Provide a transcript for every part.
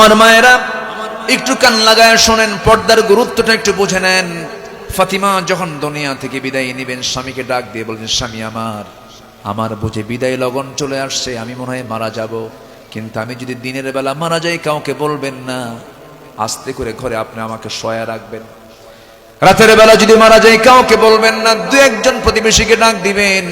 আমার মায়েরা, একটু কান লাগায় শোনেন, পর্দার গুরুত্বটা একটু বুঝে নেন। ফাতিমা যখন দুনিয়া থেকে বিদায় নেবেন, স্বামীকে ডাক দিয়ে বলছেন স্বামী আমার আমার বুঝে বিদায় লগন চলে আসছে, আমি মনে হয় মারা যাব। কিন্তু আমি যদি দিনের বেলা মারা যাই, কাউকে বলবেন না। আস্তে করে ঘরে আপনি আমাকে সয়া রাখবেন। রাতের বেলা যদি মারা যায় কাউকে বলবেন না। দু একজন প্রতিবেশীকে ডাক দিবেন।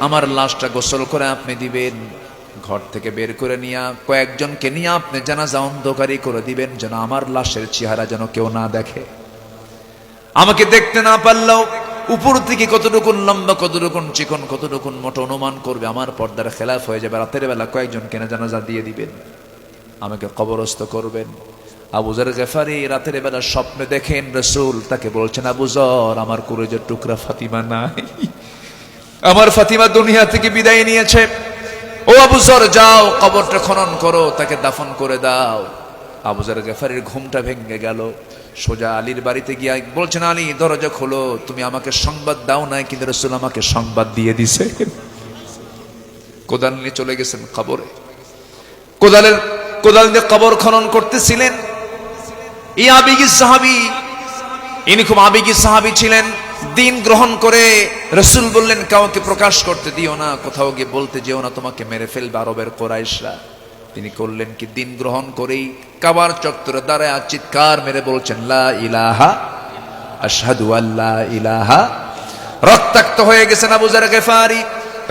আমার লাশটা গোসল করে আপনি দিবেন। ঘর থেকে বের করে নিয়ে কয়েকজনকে নিয়ে আপনি জানাজা অন্ধকারী করে দিবেন যেন আমার লাশের চেহারা যেন কেউ না দেখে। আমাকে দেখতে না পারলেও উপর থেকে কতটুকুন লম্বা কতটুকুন চিকন কতটুকুন মোটো অনুমান করবে আমার পর্দার খেলাফ হয়ে যাবে। রাতের বেলা কয়েকজনকে না জানাজা দিয়ে দিবেন। আমাকে কবরস্থ করবেন। আবুজার গেফারি রাতের বেলা স্বপ্নে দেখেন রসুল, তাকে বলছেন আবুজর আমার কুরেজের টুকরা ফাতিমা নাই। আমার ফাতিমা দুনিয়া থেকে বিদায় নিয়েছে। ও আবুজর যাও, কবরটা খনন করো, তাকে দাফন করে দাও। আবুজার গেফারির ঘুমটা ভেঙে গেল। সোজা আলীর বাড়িতে গিয়ে বলছেন, আলী, দরজা খোলো, তুমি আমাকে সংবাদ দাও নাই, কিন্তু রসুল আমাকে সংবাদ দিয়ে দিছে। কোদাল নিয়ে চলে গেছেন খবরে কোদালের, কোদাল দিয়ে কবর খনন করতেছিলেন। এই আবেগী সাহাবি, ইনি খুব আবেগী সাহাবি ছিলেন। দিন গ্রহণ করে রসুল বললেন, কাউকে প্রকাশ করতে দিও না, কোথাও গিয়ে বলতে যেও না, তোমাকে মেরে ফেলবে আরবের কোরাইশরা। তিনি করলেন কি, দিন গ্রহণ করেই কাবার চত্বরে দাঁড়ায় চিৎকার মেরে বলছেন, লা ইলাহা, আশহাদু আল্লাহ ইলাহা। রক্তাক্ত হয়ে গেছেন আবুজার গেফারি।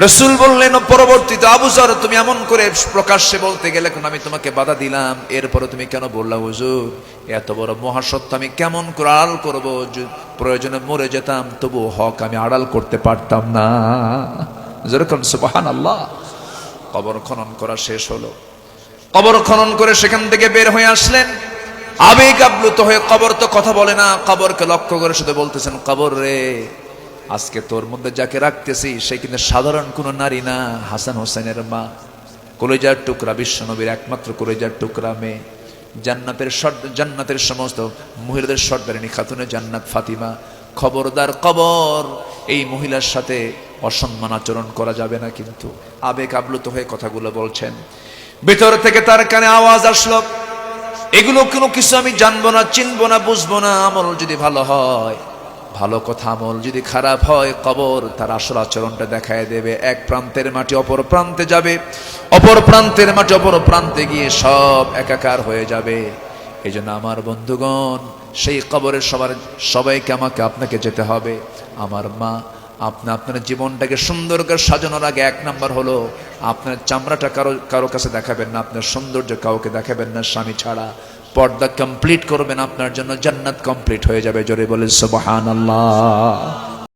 রসুল বললেন পরবর্তীতে আবুজার তুমি এমন করে প্রকাশ্যে বলতে গেলে এখন আমি তোমাকে বাধা দিলাম। এরপরে তুমি কেন বললা, হুজুর? এত বড় মহাসত্য, আমি কেমন করে আড়াল করব? প্রয়োজনে মরে যেতাম তবু হক আমি আড়াল করতে পারতাম না। যেরকম সুবাহান আল্লাহ কবর খনন করা শেষ হলো। কবর খনন করে সেখান থেকে বের হয়ে আসলেন। আবেগ আপ্লুত হয়ে কবর তো কথা বলে না। কবরকে লক্ষ্য করে শুধু বলতেছেন, কবর রে আজকে তোর মধ্যে যাকে রাখতেছি, সে কিন্তু সাধারণ কোনো নারী না। হাসান হোসেনের মা। কলেজার টুকরা বিশ্বনবীর একমাত্র কলেজার টুকরা মেয়ে। জান্নাতের জান্নাতের সমস্ত মহিলাদের সর্দারিনী খাতুনে জান্নাত ফাতিমা। খবরদার কবর, এই মহিলার সাথে অসম্মান আচরণ করা যাবে না কিন্তু। আবেগ আপ্লুত হয়ে কথাগুলো বলছেন। ভেতর থেকে তার কানে আওয়াজ আসলো। এগুলো কোনো কিছু আমি জানব না, চিনবো না, বুঝব না, আমল যদি ভালো হয়। ভালো কথা আমল যদি খারাপ হয়, কবর তার আসল আচরণটা দেখায় দেবে। এক প্রান্তের মাটি অপর প্রান্তে যাবে। অপর প্রান্তের মাটি অপর প্রান্তে গিয়ে সব একাকার হয়ে যাবে। এই জন্য আমার বন্ধুগণ, সেই কবরের সবার, সবাইকে আমাকে আপনাকে যেতে হবে। আমার মা, আপনি, আপনার জীবনটাকে সুন্দর করে সাজানোর আগে এক নাম্বার হলো, আপনার চামড়াটা কারও কারও কাছে দেখাবেন না, আপনার সৌন্দর্য কাউকে দেখাবেন না, স্বামী ছাড়া। পর্দা কমপ্লিট করবেন আপনার জন্য জান্নাত কমপ্লিট হয়ে যাবে। জোরে বলে আল্লাহ